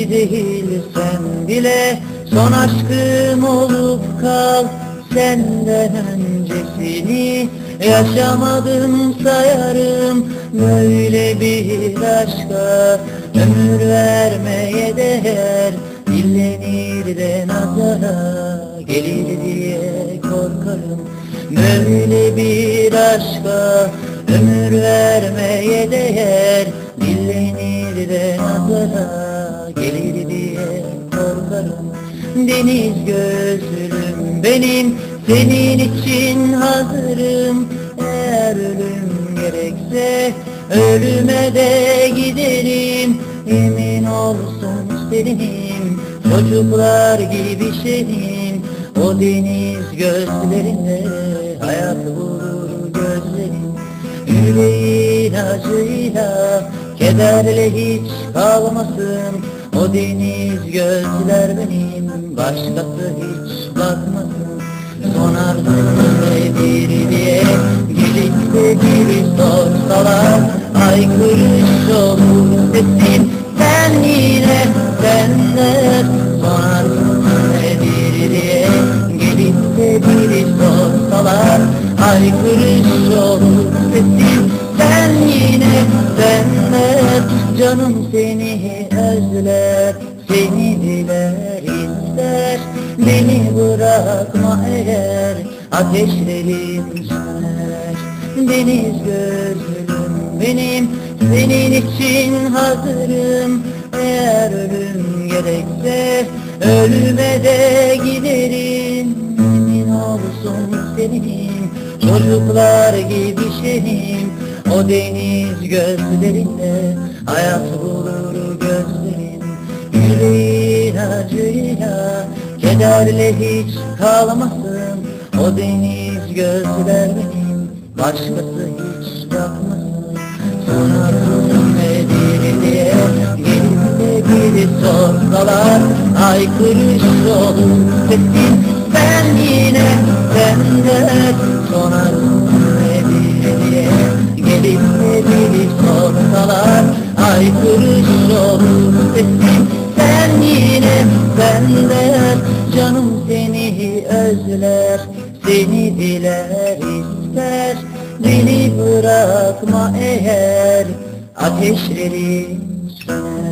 ki değilsen bile Son aşkım olup kal. Senden öncesini Yaşamadım sayarım. Böyle bir aşka Ömür vermeye değer. Dillenir de nazara gelir diye korkarım. Böyle bir aşka ömür vermeye değer Dillenir de nazara gelir diye korkarım. Deniz gözlüm benim senin için hazırım. Eğer ölüm gerekse ölüme de giderim. Emin olsun isterim çocuklar gibi şeyim O deniz gözlerinde hayat bulur Yüreğin acıyla kederle hiç kalmasın. O deniz gözler benim başkası hiç bakmasın. Son arzum nedir diye Gelip de biri sorsalar Aykırış olur sesin Sen yine senler Son arzum nedir diye Gelip de biri sorsalar Aykırış olur sesin Sen yine senler Canım seni özler Seni diler ister. Beni bırakma eğer Ateşlerim söner. Deniz gözlüm benim Senin için hazırım. Eğer ölüm gerekse Ölüme de giderim. Emin olsun senin Çocuklar gibi şeyim O deniz gözlerinde Hayat bulur gözlerim Yüreğin acıyla Kederle hiç kalmasın. O deniz gözler benim Başkası hiç bakmasın. Arzum nedir diye Gelip biri sorsalar Aykırış olur sesin Ben yine aykırı Sen yine benden Canım seni özler. Seni diler ister Beni bırakma eğer Ateşleri söner